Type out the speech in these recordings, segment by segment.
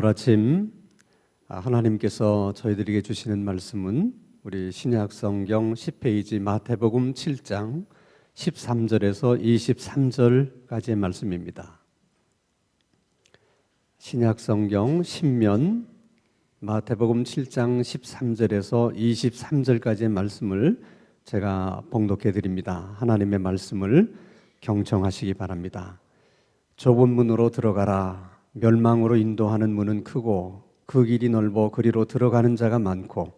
오늘 아침 아, 하나님께서 저희들에게 주시는 말씀은 우리 신약 성경 10페이지 마태복음 7장 13절에서 23절까지의 말씀입니다. 신약 성경 10면 마태복음 7장 13절에서 23절까지의 말씀을 제가 봉독해 드립니다. 하나님의 말씀을 경청하시기 바랍니다. 좁은 문으로 들어가라. 멸망으로 인도하는 문은 크고 그 길이 넓어 그리로 들어가는 자가 많고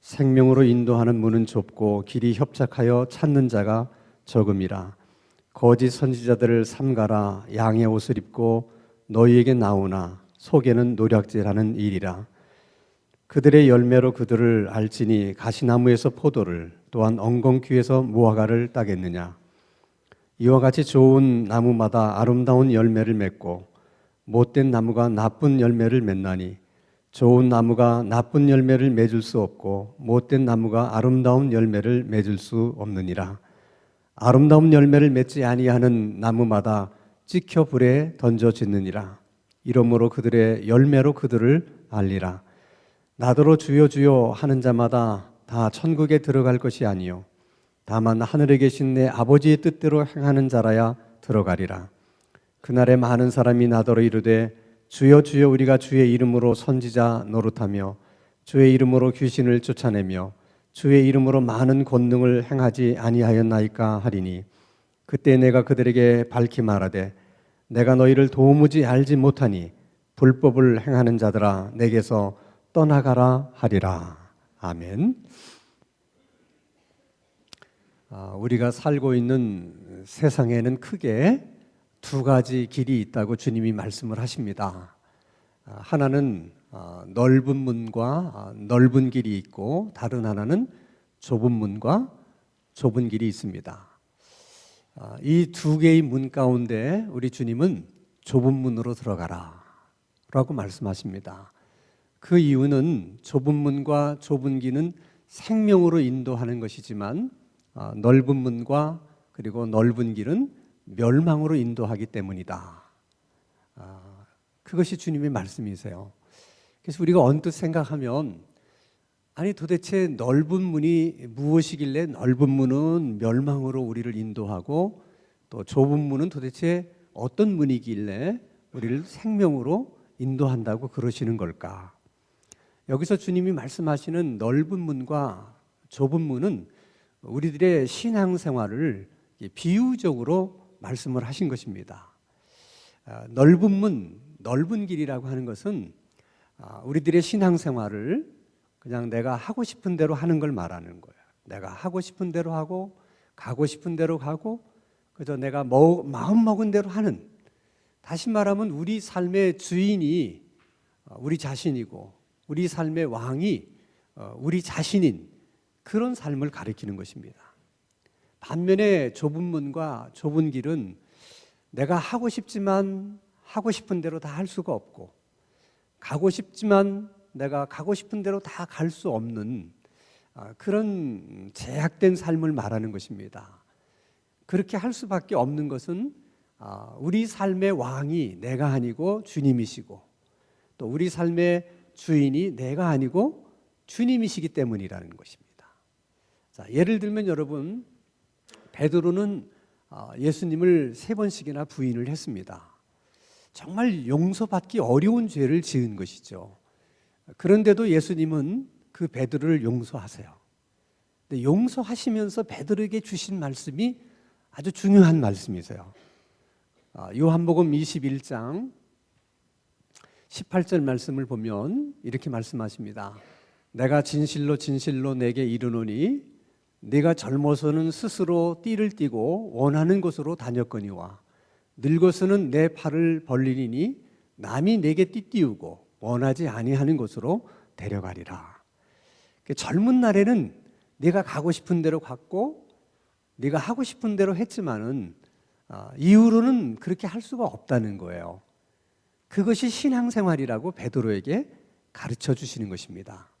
생명으로 인도하는 문은 좁고 길이 협착하여 찾는 자가 적음이라. 거짓 선지자들을 삼가라. 양의 옷을 입고 너희에게 나오나. 속에는 노략질하는 일이라. 그들의 열매로 그들을 알지니 가시나무에서 포도를 또한 엉겅퀴에서 무화과를 따겠느냐. 이와 같이 좋은 나무마다 아름다운 열매를 맺고 못된 나무가 나쁜 열매를 맺나니 좋은 나무가 나쁜 열매를 맺을 수 없고 못된 나무가 아름다운 열매를 맺을 수 없느니라. 아름다운 열매를 맺지 아니하는 나무마다 찍혀 불에 던져지느니라. 이러므로 그들의 열매로 그들을 알리라. 나더러 주여 주여 하는 자마다 다 천국에 들어갈 것이 아니요. 다만 하늘에 계신 내 아버지의 뜻대로 행하는 자라야 들어가리라 그날에 많은 사람이 나더러 이르되 주여 주여 우리가 주의 이름으로 선지자 노릇하며 주의 이름으로 귀신을 쫓아내며 주의 이름으로 많은 권능을 행하지 아니하였나이까 하리니 그때 내가 그들에게 밝히 말하되 내가 너희를 도무지 알지 못하니 불법을 행하는 자들아 내게서 떠나가라 하리라 아멘. 아, 우리가 살고 있는 세상에는 크게 두 가지 길이 있다고 주님이 말씀을 하십니다. 아, 하나는 아, 넓은 문과 아, 넓은 길이 있고 다른 하나는 좁은 문과 좁은 길이 있습니다. 이 두 개의 문 가운데 우리 주님은 좁은 문으로 들어가라 라고 말씀하십니다. 그 이유는 좁은 문과 좁은 길은 생명으로 인도하는 것이지만 넓은 문과 그리고 넓은 길은 멸망으로 인도하기 때문이다. 아, 그것이 주님의 말씀이세요. 그래서 우리가 언뜻 생각하면 아니 도대체 넓은 문이 무엇이길래 넓은 문은 멸망으로 우리를 인도하고 또 좁은 문은 도대체 어떤 문이길래 우리를 생명으로 인도한다고 그러시는 걸까? 여기서 주님이 말씀하시는 넓은 문과 좁은 문은 우리들의 신앙생활을 비유적으로 말씀을 하신 것입니다. 아, 넓은 문, 넓은 길이라고 하는 것은 아, 우리들의 신앙생활을 그냥 내가 하고 싶은 대로 하는 걸 말하는 거예요. 내가 하고 싶은 대로 하고 가고 싶은 대로 가고 그저 내가 마음 먹은 대로 하는 다시 말하면 우리 삶의 주인이 어, 우리 자신이고 우리 삶의 왕이 어, 우리 자신인 그런 삶을 가리키는 것입니다. 반면에 좁은 문과 좁은 길은 내가 하고 싶지만 하고 싶은 대로 다 할 수가 없고 가고 싶지만 내가 가고 싶은 대로 다 갈 수 없는 아, 그런 제약된 삶을 말하는 것입니다. 그렇게 할 수밖에 없는 것은 아, 우리 삶의 왕이 내가 아니고 주님이시고 또 우리 삶의 주인이 내가 아니고 주님이시기 때문이라는 것입니다. 자, 예를 들면 여러분 베드로는 아, 예수님을 세 번씩이나 부인을 했습니다. 정말 용서받기 어려운 죄를 지은 것이죠. 그런데도 예수님은 그 베드로를 용서하세요. 용서하시면서 베드로에게 주신 말씀이 아주 중요한 말씀이세요. 아, 요한복음 21장 18절 말씀을 보면 이렇게 말씀하십니다. 내가 진실로 진실로 내게 이르노니 네가 젊어서는 스스로 띠를 띠고 원하는 곳으로 다녔거니와 늙어서는 내 팔을 벌리니 남이 내게 띠띠우고 원하지 아니하는 곳으로 데려가리라. 그 젊은 날에는 네가 가고 싶은 대로 갔고 네가 하고 싶은 대로 했지만은 아, 이후로는 그렇게 할 수가 없다는 거예요. 그것이 신앙생활이라고 베드로에게 가르쳐 주시는 것입니다.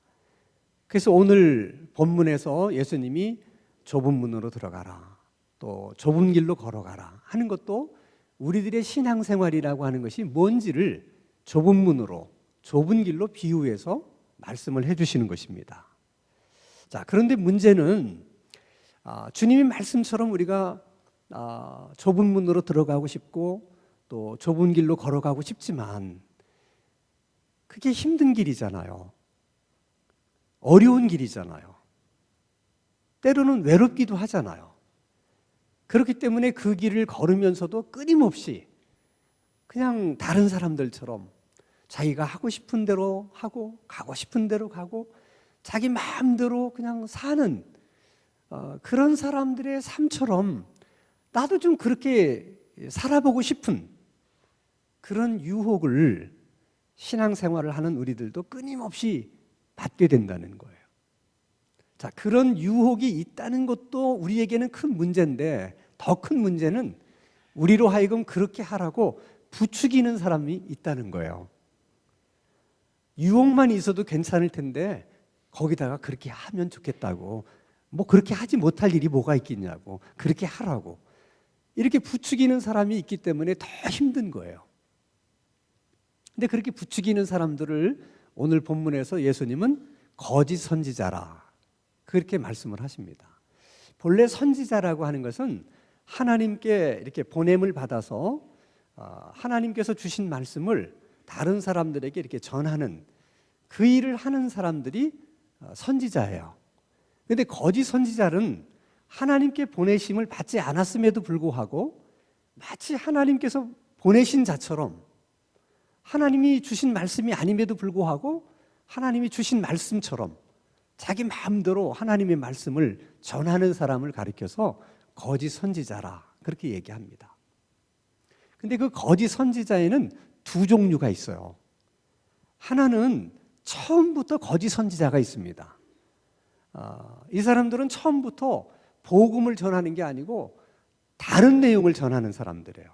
그래서 오늘 본문에서 예수님이 좁은 문으로 들어가라. 또 좁은 길로 걸어가라 하는 것도 우리들의 신앙생활이라고 하는 것이 뭔지를 좁은 문으로 좁은 길로 비유해서 말씀을 해주시는 것입니다. 자, 그런데 문제는 아, 주님의 말씀처럼 우리가 아, 좁은 문으로 들어가고 싶고 또 좁은 길로 걸어가고 싶지만 그게 힘든 길이잖아요. 어려운 길이잖아요. 때로는 외롭기도 하잖아요. 그렇기 때문에 그 길을 걸으면서도 끊임없이 그냥 다른 사람들처럼 자기가 하고 싶은 대로 하고 가고 싶은 대로 가고 자기 마음대로 그냥 사는 어, 그런 사람들의 삶처럼 나도 좀 그렇게 살아보고 싶은 그런 유혹을 신앙생활을 하는 우리들도 끊임없이 받게 된다는 거예요. 자, 그런 유혹이 있다는 것도 우리에게는 큰 문제인데 더 큰 문제는 우리로 하여금 그렇게 하라고 부추기는 사람이 있다는 거예요. 유혹만 있어도 괜찮을 텐데 거기다가 그렇게 하면 좋겠다고 뭐 그렇게 하지 못할 일이 뭐가 있겠냐고 그렇게 하라고 이렇게 부추기는 사람이 있기 때문에 더 힘든 거예요. 근데 그렇게 부추기는 사람들을 오늘 본문에서 예수님은 거짓 선지자라 그렇게 말씀을 하십니다. 본래 선지자라고 하는 것은 하나님께 이렇게 보냄을 받아서 어, 하나님께서 주신 말씀을 다른 사람들에게 이렇게 전하는 그 일을 하는 사람들이 어, 선지자예요. 근데 거짓 선지자는 하나님께 보내심을 받지 않았음에도 불구하고 마치 하나님께서 보내신 자처럼 하나님이 주신 말씀이 아님에도 불구하고 하나님이 주신 말씀처럼 자기 마음대로 하나님의 말씀을 전하는 사람을 가리켜서 거짓 선지자라 그렇게 얘기합니다. 근데 그 거짓 선지자에는 두 종류가 있어요. 하나는 처음부터 거짓 선지자가 있습니다. 아, 이 사람들은 처음부터 복음을 전하는 게 아니고 다른 내용을 전하는 사람들이에요.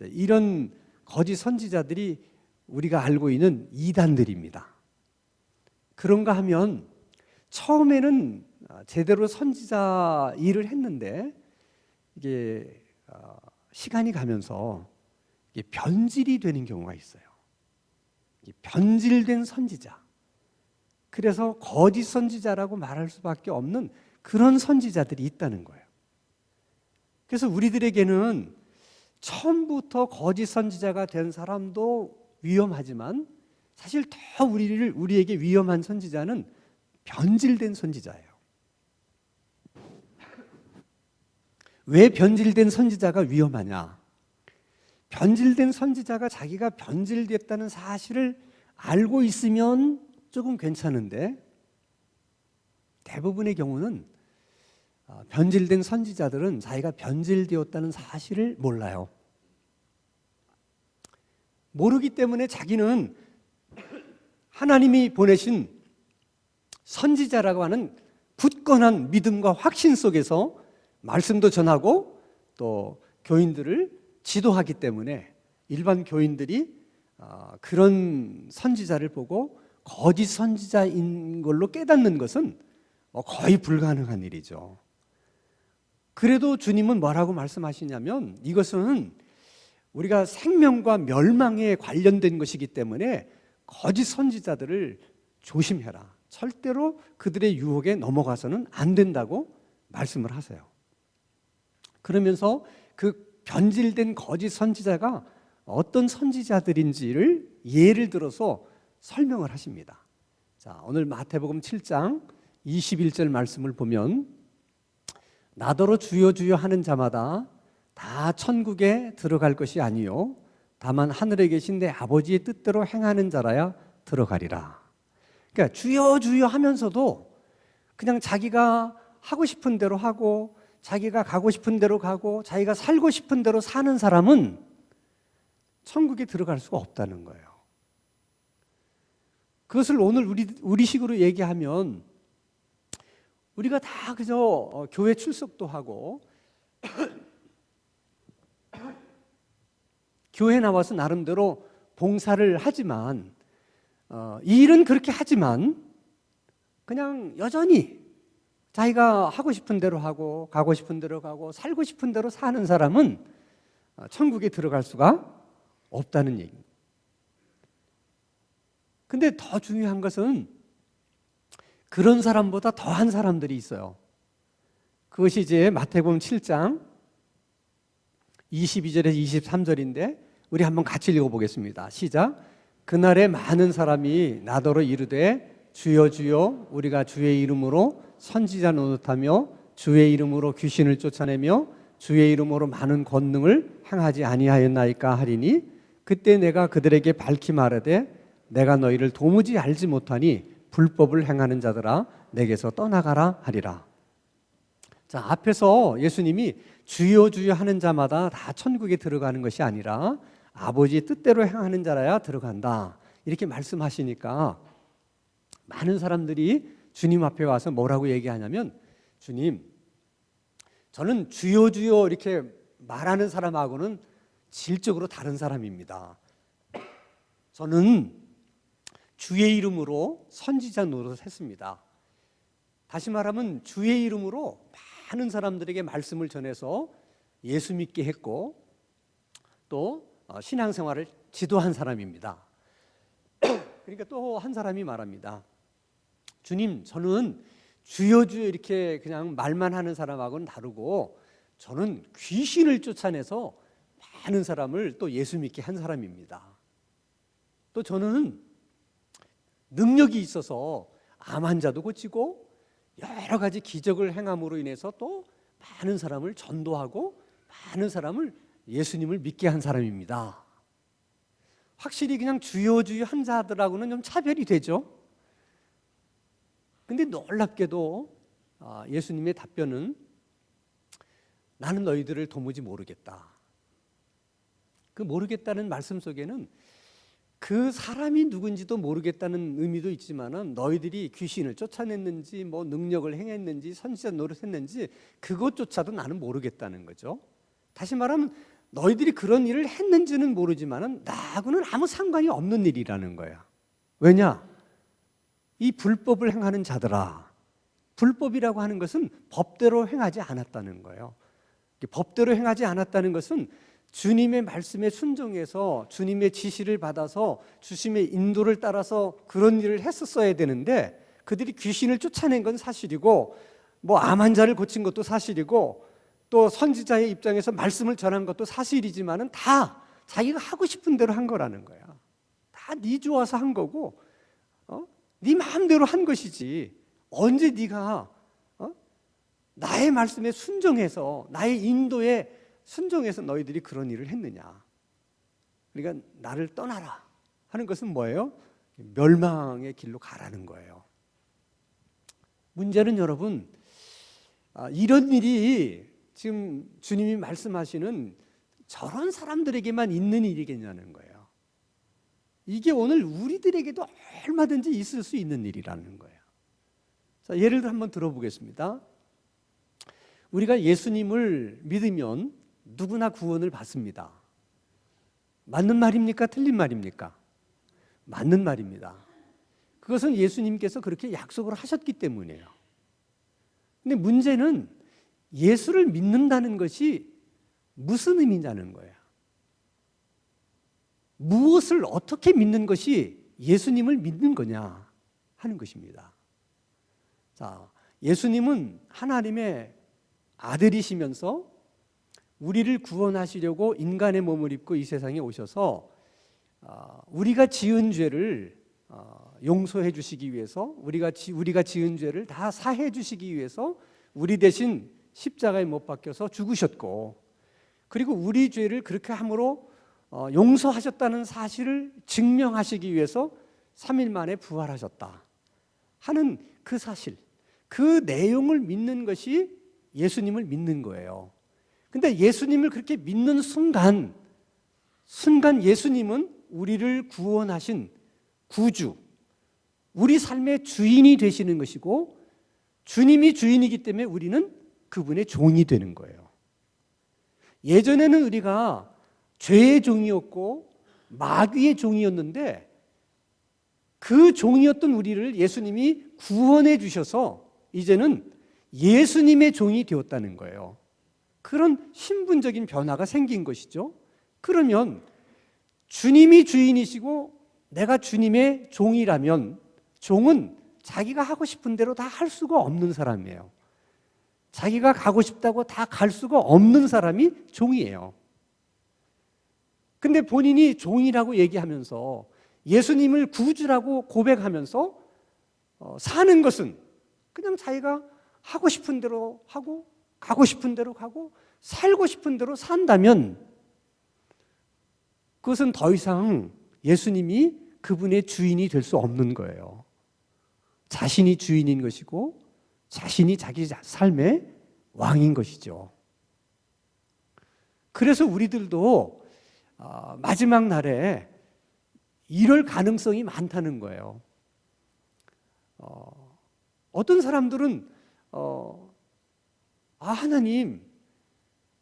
이런 거짓 선지자들이 우리가 알고 있는 이단들입니다. 그런가 하면 처음에는 제대로 선지자 일을 했는데 이게 어, 시간이 가면서 변질이 되는 경우가 있어요. 변질된 선지자. 그래서 거짓 선지자라고 말할 수밖에 없는 그런 선지자들이 있다는 거예요. 그래서 우리들에게는 처음부터 거짓 선지자가 된 사람도 위험하지만 사실 더 우리를 우리에게 위험한 선지자는 변질된 선지자예요. 왜 변질된 선지자가 위험하냐? 변질된 선지자가 자기가 변질됐다는 사실을 알고 있으면 조금 괜찮은데 대부분의 경우는 아, 변질된 선지자들은 자기가 변질되었다는 사실을 몰라요. 모르기 때문에 자기는 하나님이 보내신 선지자라고 하는 굳건한 믿음과 확신 속에서 말씀도 전하고 또 교인들을 지도하기 때문에 일반 교인들이 아, 그런 선지자를 보고 거짓 선지자인 걸로 깨닫는 것은 뭐 거의 불가능한 일이죠. 그래도 주님은 뭐라고 말씀하시냐면 이것은 우리가 생명과 멸망에 관련된 것이기 때문에 거짓 선지자들을 조심해라. 절대로 그들의 유혹에 넘어가서는 안 된다고 말씀을 하세요. 그러면서 그 변질된 거짓 선지자가 어떤 선지자들인지를 예를 들어서 설명을 하십니다. 자, 오늘 마태복음 7장 21절 말씀을 보면 나더러 주여 주여 하는 자마다 다 천국에 들어갈 것이 아니요 다만 하늘에 계신 내 아버지의 뜻대로 행하는 자라야 들어가리라. 그러니까 주여 주여 하면서도 그냥 자기가 하고 싶은 대로 하고 자기가 가고 싶은 대로 가고 자기가 살고 싶은 대로 사는 사람은 천국에 들어갈 수가 없다는 거예요. 그것을 오늘 우리 우리식으로 얘기하면 우리가 다 그저 어, 교회 출석도 하고 교회 나와서 나름대로 봉사를 하지만 어, 일은 그렇게 하지만 그냥 여전히 자기가 하고 싶은 대로 하고 가고 싶은 대로 가고 살고 싶은 대로 사는 사람은 어, 천국에 들어갈 수가 없다는 얘기입니다. 근데 더 중요한 것은 그런 사람보다 더한 사람들이 있어요. 그것이 이제 마태복음 7장 22절에서 23절인데 우리 한번 같이 읽어보겠습니다. 시작. 그날에 많은 사람이 나더러 이르되 주여 주여 우리가 주의 이름으로 선지자 노릇하며 주의 이름으로 귀신을 쫓아내며 주의 이름으로 많은 권능을 행하지 아니하였나이까 하리니 그때 내가 그들에게 밝히 말하되 내가 너희를 도무지 알지 못하니 불법을 행하는 자들아 내게서 떠나가라 하리라. 자, 앞에서 예수님이 주여 주여 하는 자마다 다 천국에 들어가는 것이 아니라 아버지 뜻대로 행하는 자라야 들어간다. 이렇게 말씀하시니까 많은 사람들이 주님 앞에 와서 뭐라고 얘기하냐면 주님, 저는 주여 주여 이렇게 말하는 사람하고는 질적으로 다른 사람입니다. 저는 주의 이름으로 선지자 노릇을 했습니다. 다시 말하면 주의 이름으로 많은 사람들에게 말씀을 전해서 예수 믿게 했고 또 어, 신앙생활을 지도한 사람입니다. 그러니까 또 한 사람이 말합니다. 주님, 저는 주여 주여 이렇게 그냥 말만 하는 사람하고는 다르고 저는 귀신을 쫓아내서 많은 사람을 또 예수 믿게 한 사람입니다. 또 저는 능력이 있어서 암 환자도 고치고 여러 가지 기적을 행함으로 인해서 또 많은 사람을 전도하고 많은 사람을 예수님을 믿게 한 사람입니다. 확실히 그냥 주여 주여 한 자들하고는 좀 차별이 되죠. 근데 놀랍게도 아, 예수님의 답변은 나는 너희들을 도무지 모르겠다. 그 모르겠다는 말씀 속에는 그 사람이 누군지도 모르겠다는 의미도 있지만은 너희들이 귀신을 쫓아냈는지 뭐 능력을 행했는지 선지자 노릇했는지 그것조차도 나는 모르겠다는 거죠. 다시 말하면 너희들이 그런 일을 했는지는 모르지만은 나하고는 아무 상관이 없는 일이라는 거야. 왜냐? 이 불법을 행하는 자들아. 불법이라고 하는 것은 법대로 행하지 않았다는 거예요. 법대로 행하지 않았다는 것은 주님의 말씀에 순종해서 주님의 지시를 받아서 주님의 인도를 따라서 그런 일을 했었어야 되는데 그들이 귀신을 쫓아낸 건 사실이고 뭐 암 환자를 고친 것도 사실이고 또 선지자의 입장에서 말씀을 전한 것도 사실이지만은 다 자기가 하고 싶은 대로 한 거라는 거야. 다 네 좋아서 한 거고, 어? 네 마음대로 한 것이지. 언제 네가 어? 나의 말씀에 순종해서 나의 인도에 순종해서 너희들이 그런 일을 했느냐? 그러니까 나를 떠나라 하는 것은 뭐예요? 멸망의 길로 가라는 거예요. 문제는 여러분 아, 이런 일이 지금 주님이 말씀하시는 저런 사람들에게만 있는 일이겠냐는 거예요. 이게 오늘 우리들에게도 얼마든지 있을 수 있는 일이라는 거예요. 자, 예를 한번 들어보겠습니다. 우리가 예수님을 믿으면 누구나 구원을 받습니다. 맞는 말입니까? 틀린 말입니까? 맞는 말입니다. 그것은 예수님께서 그렇게 약속을 하셨기 때문이에요. 근데 문제는 예수를 믿는다는 것이 무슨 의미냐는 거예요. 무엇을 어떻게 믿는 것이 예수님을 믿는 거냐 하는 것입니다. 자, 예수님은 하나님의 아들이시면서 우리를 구원하시려고 인간의 몸을 입고 이 세상에 오셔서 아, 우리가 지은 죄를 아, 용서해 주시기 위해서 우리가 우리가 지은 죄를 다 사해 주시기 위해서 우리 대신 십자가에 못 박혀서 죽으셨고 그리고 우리 죄를 그렇게 함으로 어, 용서하셨다는 사실을 증명하시기 위해서 3일 만에 부활하셨다 하는 그 사실 그 내용을 믿는 것이 예수님을 믿는 거예요. 근데 예수님을 그렇게 믿는 순간 순간 예수님은 우리를 구원하신 구주 우리 삶의 주인이 되시는 것이고 주님이 주인이기 때문에 우리는 그분의 종이 되는 거예요. 예전에는 우리가 죄의 종이었고 마귀의 종이었는데 그 종이었던 우리를 예수님이 구원해 주셔서 이제는 예수님의 종이 되었다는 거예요. 그런 신분적인 변화가 생긴 것이죠. 그러면 주님이 주인이시고 내가 주님의 종이라면 종은 자기가 하고 싶은 대로 다 할 수가 없는 사람이에요. 자기가 가고 싶다고 다 갈 수가 없는 사람이 종이에요. 근데 본인이 종이라고 얘기하면서 예수님을 구주라고 고백하면서 어, 사는 것은 그냥 자기가 하고 싶은 대로 하고 가고 싶은 대로 가고 살고 싶은 대로 산다면 그것은 더 이상 예수님이 그분의 주인이 될 수 없는 거예요. 자신이 주인인 것이고 자신이 자기 삶의 왕인 것이죠. 그래서 우리들도 어, 마지막 날에 이럴 가능성이 많다는 거예요. 어, 어떤 사람들은 어, 아 하나님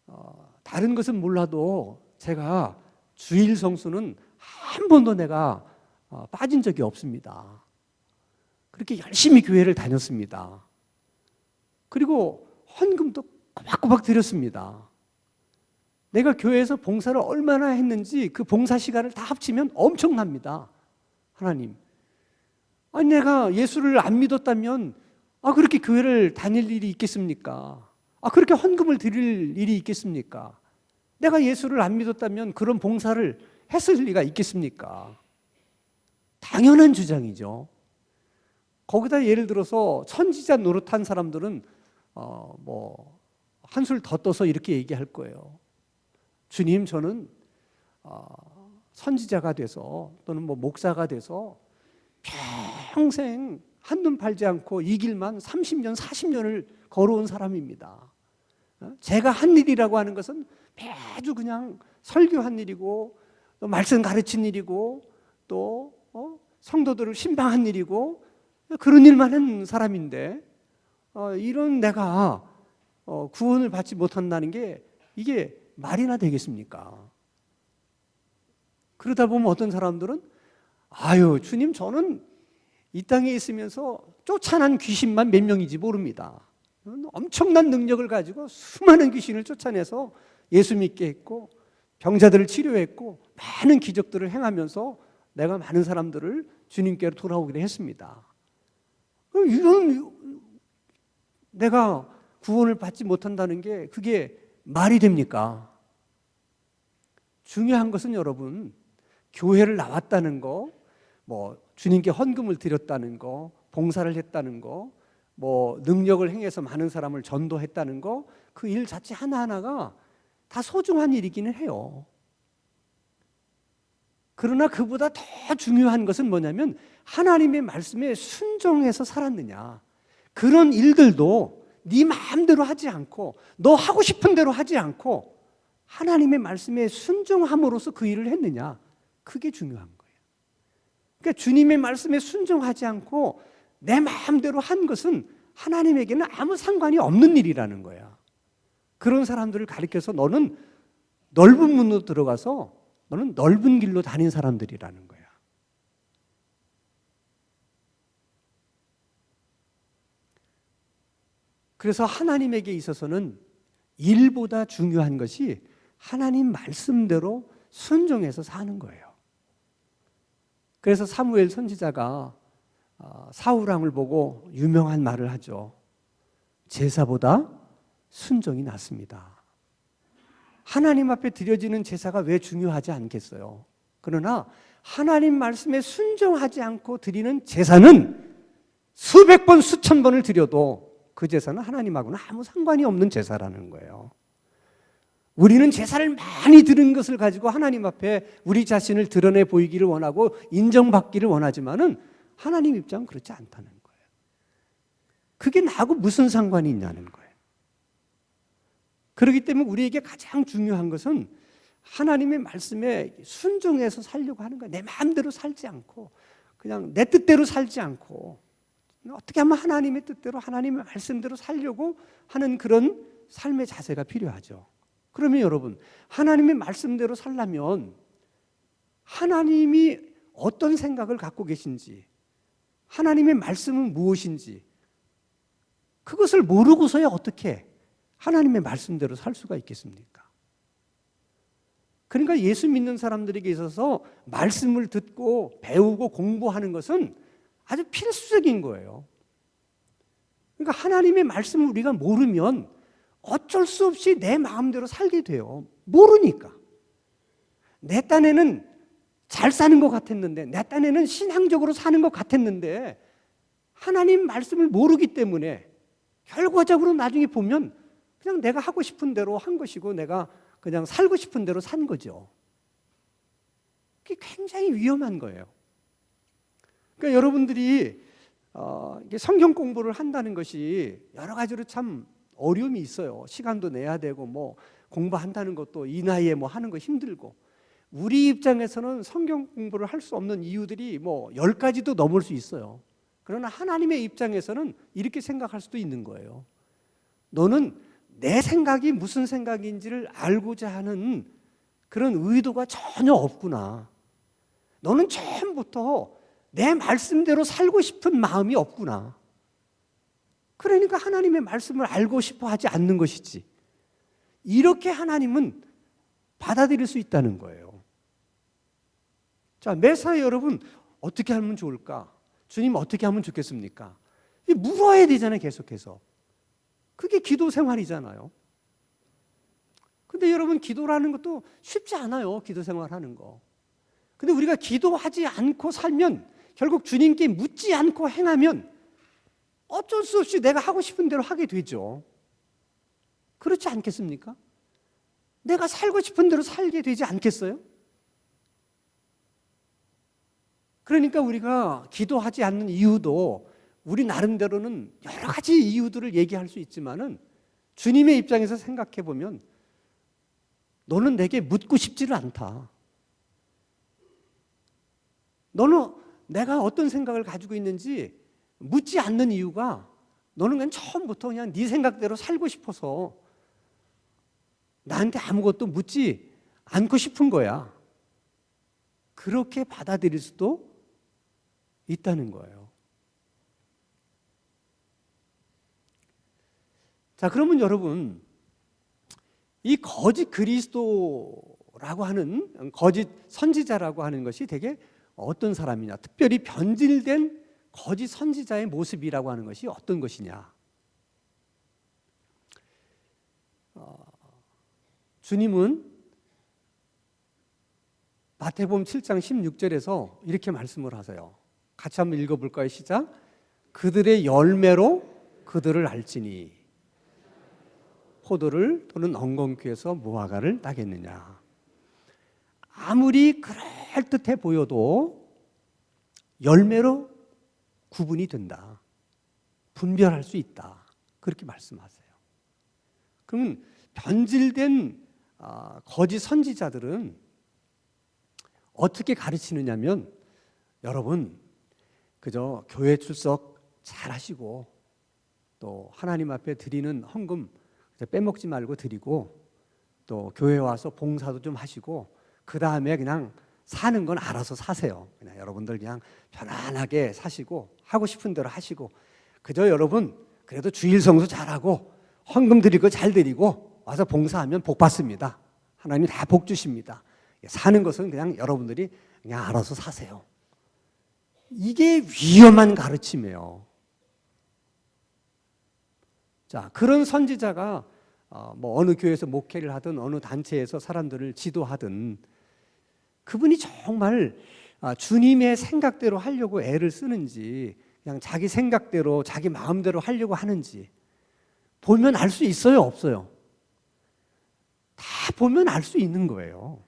어, 다른 것은 몰라도 제가 주일 성수는 한 번도 내가 어, 빠진 적이 없습니다. 그렇게 열심히 교회를 다녔습니다. 그리고 헌금도 꼬박꼬박 드렸습니다. 내가 교회에서 봉사를 얼마나 했는지 그 봉사 시간을 다 합치면 엄청납니다. 하나님. 아니, 내가 예수를 안 믿었다면, 아, 그렇게 교회를 다닐 일이 있겠습니까? 아, 그렇게 헌금을 드릴 일이 있겠습니까? 내가 예수를 안 믿었다면 그런 봉사를 했을 리가 있겠습니까? 당연한 주장이죠. 거기다 예를 들어서 선지자 노릇한 사람들은 어, 뭐 한술 더 떠서 이렇게 얘기할 거예요. 주님, 저는 어, 선지자가 돼서 또는 뭐 목사가 돼서 평생 한눈 팔지 않고 이 길만 30년, 40년을 걸어온 사람입니다. 어? 제가 한 일이라고 하는 것은 매주 그냥 설교한 일이고 또 말씀 가르친 일이고 또 어? 성도들을 신방한 일이고 그런 일만 한 사람인데 어, 이런 내가 어, 구원을 받지 못한다는 게 이게 말이나 되겠습니까? 그러다 보면 어떤 사람들은 아유 주님 저는 이 땅에 있으면서 쫓아난 귀신만 몇 명이지 모릅니다. 엄청난 능력을 가지고 수많은 귀신을 쫓아내서 예수 믿게 했고 병자들을 치료했고 많은 기적들을 행하면서 내가 많은 사람들을 주님께로 돌아오게 했습니다. 이런 내가 구원을 받지 못한다는 게 그게 말이 됩니까? 중요한 것은 여러분 교회를 나왔다는 거, 뭐 주님께 헌금을 드렸다는 거, 봉사를 했다는 거, 뭐 능력을 행해서 많은 사람을 전도했다는 거, 그 일 자체 하나하나가 다 소중한 일이기는 해요. 그러나 그보다 더 중요한 것은 뭐냐면 하나님의 말씀에 순종해서 살았느냐. 그런 일들도 네 마음대로 하지 않고 너 하고 싶은 대로 하지 않고 하나님의 말씀에 순종함으로써 그 일을 했느냐. 그게 중요한 거예요. 그러니까 주님의 말씀에 순종하지 않고 내 마음대로 한 것은 하나님에게는 아무 상관이 없는 일이라는 거야. 그런 사람들을 가리켜서 너는 넓은 문으로 들어가서 너는 넓은 길로 다닌 사람들이라는 거야. 그래서 하나님에게 있어서는 일보다 중요한 것이 하나님 말씀대로 순종해서 사는 거예요. 그래서 사무엘 선지자가 어, 사울왕을 보고 유명한 말을 하죠. 제사보다 순종이 낫습니다. 하나님 앞에 드려지는 제사가 왜 중요하지 않겠어요? 그러나 하나님 말씀에 순종하지 않고 드리는 제사는 수백 번, 수천 번을 드려도 그 제사는 하나님하고는 아무 상관이 없는 제사라는 거예요. 우리는 제사를 많이 드는 것을 가지고 하나님 앞에 우리 자신을 드러내 보이기를 원하고 인정받기를 원하지만은 하나님 입장은 그렇지 않다는 거예요. 그게 나하고 무슨 상관이 있냐는 거예요. 그렇기 때문에 우리에게 가장 중요한 것은 하나님의 말씀에 순종해서 살려고 하는 거예요. 내 마음대로 살지 않고 그냥 내 뜻대로 살지 않고 어떻게 하면 하나님의 뜻대로 하나님의 말씀대로 살려고 하는 그런 삶의 자세가 필요하죠. 그러면 여러분 하나님의 말씀대로 살려면 하나님이 어떤 생각을 갖고 계신지 하나님의 말씀은 무엇인지 그것을 모르고서야 어떻게 하나님의 말씀대로 살 수가 있겠습니까? 그러니까 예수 믿는 사람들에게 있어서 말씀을 듣고 배우고 공부하는 것은 아주 필수적인 거예요. 그러니까 하나님의 말씀을 우리가 모르면 어쩔 수 없이 내 마음대로 살게 돼요. 모르니까. 내 딴에는 잘 사는 것 같았는데, 내 딴에는 신앙적으로 사는 것 같았는데, 하나님 말씀을 모르기 때문에 결과적으로 나중에 보면 그냥 내가 하고 싶은 대로 한 것이고 내가 그냥 살고 싶은 대로 산 거죠. 그게 굉장히 위험한 거예요. 그러니까 여러분들이 어, 성경 공부를 한다는 것이 여러 가지로 참 어려움이 있어요. 시간도 내야 되고 뭐 공부한다는 것도 이 나이에 뭐 하는 거 힘들고 우리 입장에서는 성경 공부를 할 수 없는 이유들이 뭐 열 가지도 넘을 수 있어요. 그러나 하나님의 입장에서는 이렇게 생각할 수도 있는 거예요. 너는 내 생각이 무슨 생각인지를 알고자 하는 그런 의도가 전혀 없구나. 너는 처음부터 내 말씀대로 살고 싶은 마음이 없구나. 그러니까 하나님의 말씀을 알고 싶어 하지 않는 것이지. 이렇게 하나님은 받아들일 수 있다는 거예요. 자, 매사 여러분, 어떻게 하면 좋을까? 주님 어떻게 하면 좋겠습니까? 물어야 되잖아요, 계속해서. 그게 기도 생활이잖아요. 근데 여러분, 기도라는 것도 쉽지 않아요, 기도 생활하는 거. 근데 우리가 기도하지 않고 살면 결국 주님께 묻지 않고 행하면 어쩔 수 없이 내가 하고 싶은 대로 하게 되죠. 그렇지 않겠습니까? 내가 살고 싶은 대로 살게 되지 않겠어요? 그러니까 우리가 기도하지 않는 이유도 우리 나름대로는 여러 가지 이유들을 얘기할 수 있지만은 주님의 입장에서 생각해 보면 너는 내게 묻고 싶지를 않다. 너는 내가 어떤 생각을 가지고 있는지 묻지 않는 이유가 너는 그냥 처음부터 그냥 네 생각대로 살고 싶어서 나한테 아무것도 묻지 않고 싶은 거야. 그렇게 받아들일 수도 있다는 거예요. 자, 그러면 여러분, 이 거짓 그리스도라고 하는, 거짓 선지자라고 하는 것이 되게 어떤 사람이냐, 특별히 변질된 거짓 선지자의 모습이라고 하는 것이 어떤 것이냐. 어, 주님은 마태복음 7장 16절에서 이렇게 말씀을 하세요. 같이 한번 읽어볼까요? 시작. 그들의 열매로 그들을 알지니 포도를 또는 엉겅퀴에서 무화과를 따겠느냐. 아무리 그럴듯해 보여도 열매로 구분이 된다. 분별할 수 있다. 그렇게 말씀하세요. 그러면 변질된 아, 거짓 선지자들은 어떻게 가르치느냐면 여러분 그저 교회 출석 잘 하시고 또 하나님 앞에 드리는 헌금 빼먹지 말고 드리고 또 교회 와서 봉사도 좀 하시고 그 다음에 그냥 사는 건 알아서 사세요. 그냥 여러분들 그냥 편안하게 사시고 하고 싶은 대로 하시고 그저 여러분 그래도 주일 성수 잘하고 헌금 드리고 잘 드리고 와서 봉사하면 복 받습니다. 하나님 다 복 주십니다. 사는 것은 그냥 여러분들이 그냥 알아서 사세요. 이게 위험한 가르침이에요. 자, 그런 선지자가 어, 뭐 어느 교회에서 목회를 하든 어느 단체에서 사람들을 지도하든 그분이 정말 아, 주님의 생각대로 하려고 애를 쓰는지 그냥 자기 생각대로 자기 마음대로 하려고 하는지 보면 알 수 있어요, 없어요? 다 보면 알 수 있는 거예요.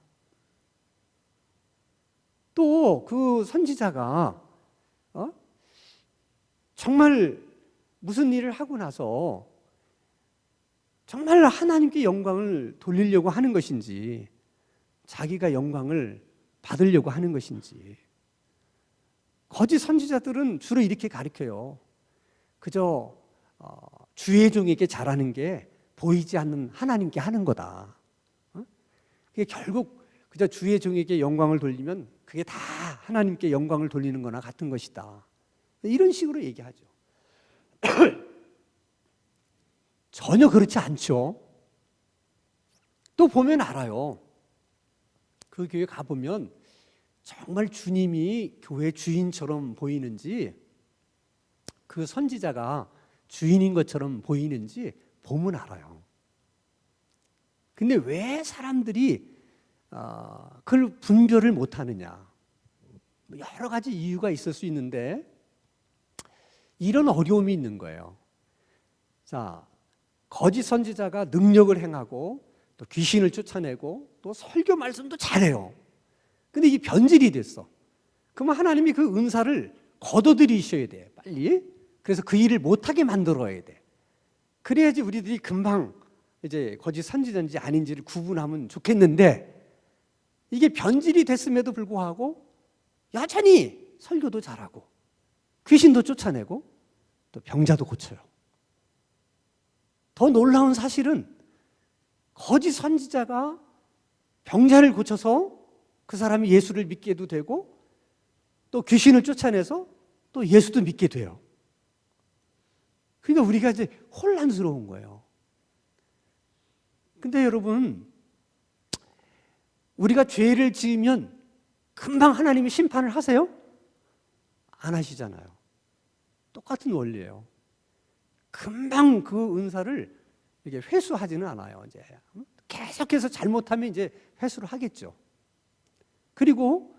또 그 선지자가 어? 정말 무슨 일을 하고 나서 정말 하나님께 영광을 돌리려고 하는 것인지 자기가 영광을 받으려고 하는 것인지 거짓 선지자들은 주로 이렇게 가르쳐요. 그저 어, 주의 종에게 잘하는 게 보이지 않는 하나님께 하는 거다. 어? 그게 결국 그저 주의 종에게 영광을 돌리면 그게 다 하나님께 영광을 돌리는 거나 같은 것이다. 이런 식으로 얘기하죠. 전혀 그렇지 않죠. 또 보면 알아요. 그 교회 가보면 정말 주님이 교회 주인처럼 보이는지 그 선지자가 주인인 것처럼 보이는지 보면 알아요. 근데 왜 사람들이 어, 그걸 분별을 못하느냐? 뭐 여러 가지 이유가 있을 수 있는데 이런 어려움이 있는 거예요. 자, 거짓 선지자가 능력을 행하고 또 귀신을 쫓아내고 또 설교 말씀도 잘해요. 근데 이게 변질이 됐어. 그러면 하나님이 그 은사를 거둬들이셔야 돼. 빨리. 그래서 그 일을 못하게 만들어야 돼. 그래야지 우리들이 금방 이제 거짓 선지자인지 아닌지를 구분하면 좋겠는데 이게 변질이 됐음에도 불구하고 여전히 설교도 잘하고 귀신도 쫓아내고 또 병자도 고쳐요. 더 놀라운 사실은 거짓 선지자가 병자를 고쳐서 그 사람이 예수를 믿게도 되고 또 귀신을 쫓아내서 또 예수도 믿게 돼요. 그러니까 우리가 이제 혼란스러운 거예요. 근데 여러분, 우리가 죄를 지으면 금방 하나님이 심판을 하세요? 안 하시잖아요. 똑같은 원리예요. 금방 그 은사를 이게 회수하지는 않아요. 이제 계속해서 잘못하면 이제 회수를 하겠죠. 그리고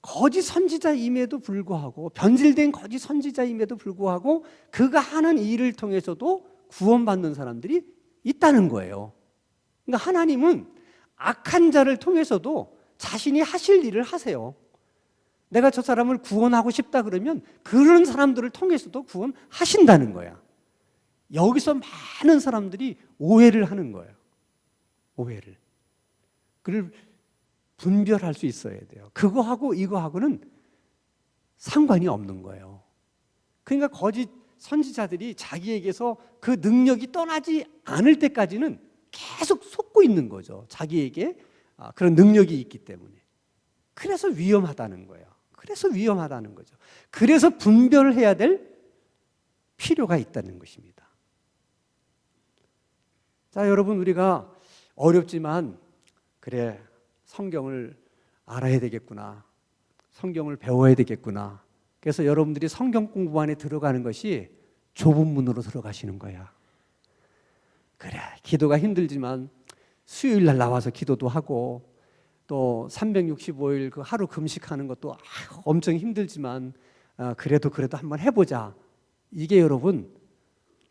거짓 선지자임에도 불구하고 변질된 거짓 선지자임에도 불구하고 그가 하는 일을 통해서도 구원받는 사람들이 있다는 거예요. 그러니까 하나님은 악한 자를 통해서도 자신이 하실 일을 하세요. 내가 저 사람을 구원하고 싶다 그러면 그런 사람들을 통해서도 구원하신다는 거야. 여기서 많은 사람들이 오해를 하는 거예요. 오해를. 그를 분별할 수 있어야 돼요. 그거하고 이거하고는 상관이 없는 거예요. 그러니까 거짓 선지자들이 자기에게서 그 능력이 떠나지 않을 때까지는 계속 속고 있는 거죠. 자기에게 아, 그런 능력이 있기 때문에. 그래서 위험하다는 거예요. 그래서 위험하다는 거죠. 그래서 분별을 해야 될 필요가 있다는 것입니다. 자, 여러분, 우리가 어렵지만, 그래, 성경을 알아야 되겠구나. 성경을 배워야 되겠구나. 그래서 여러분들이 성경 공부안에 들어가는 것이 좁은 문으로 들어가시는 거야. 그래, 기도가 힘들지만 수요일 날 나와서 기도도 하고 또 365일 그 하루 금식하는 것도 엄청 힘들지만 아, 그래도 그래도 한번 해보자. 이게 여러분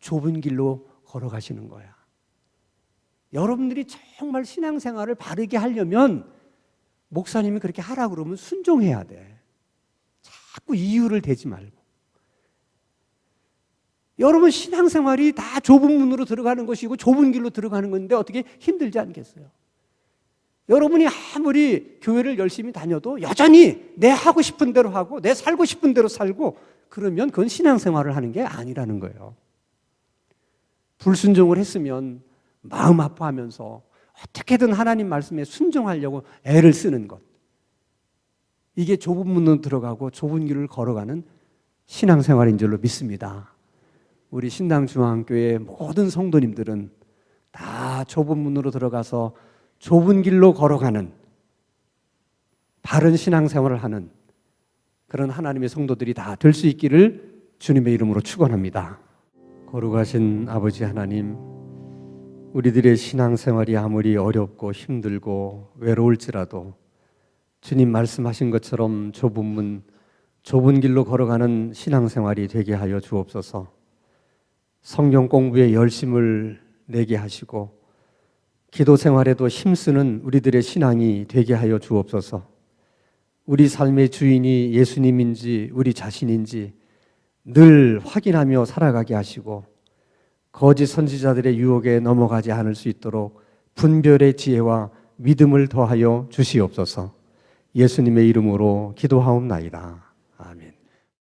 좁은 길로 걸어가시는 거야. 여러분들이 정말 신앙생활을 바르게 하려면 목사님이 그렇게 하라 그러면 순종해야 돼. 자꾸 이유를 대지 말고. 여러분 신앙생활이 다 좁은 문으로 들어가는 것이고 좁은 길로 들어가는 건데 어떻게 힘들지 않겠어요? 여러분이 아무리 교회를 열심히 다녀도 여전히 내 하고 싶은 대로 하고 내 살고 싶은 대로 살고 그러면 그건 신앙생활을 하는 게 아니라는 거예요. 불순종을 했으면 마음 아파하면서 어떻게든 하나님 말씀에 순종하려고 애를 쓰는 것. 이게 좁은 문으로 들어가고 좁은 길을 걸어가는 신앙생활인 줄로 믿습니다. 우리 신당중앙교회 모든 성도님들은 다 좁은 문으로 들어가서 좁은 길로 걸어가는 바른 신앙생활을 하는 그런 하나님의 성도들이 다 될 수 있기를 주님의 이름으로 축원합니다. 거룩하신 아버지 하나님, 우리들의 신앙생활이 아무리 어렵고 힘들고 외로울지라도 주님 말씀하신 것처럼 좁은 문, 좁은 길로 걸어가는 신앙생활이 되게 하여 주옵소서. 성경 공부에 열심을 내게 하시고 기도 생활에도 힘쓰는 우리들의 신앙이 되게 하여 주옵소서. 우리 삶의 주인이 예수님인지 우리 자신인지 늘 확인하며 살아가게 하시고 거짓 선지자들의 유혹에 넘어가지 않을 수 있도록 분별의 지혜와 믿음을 더하여 주시옵소서. 예수님의 이름으로 기도하옵나이다. 아멘.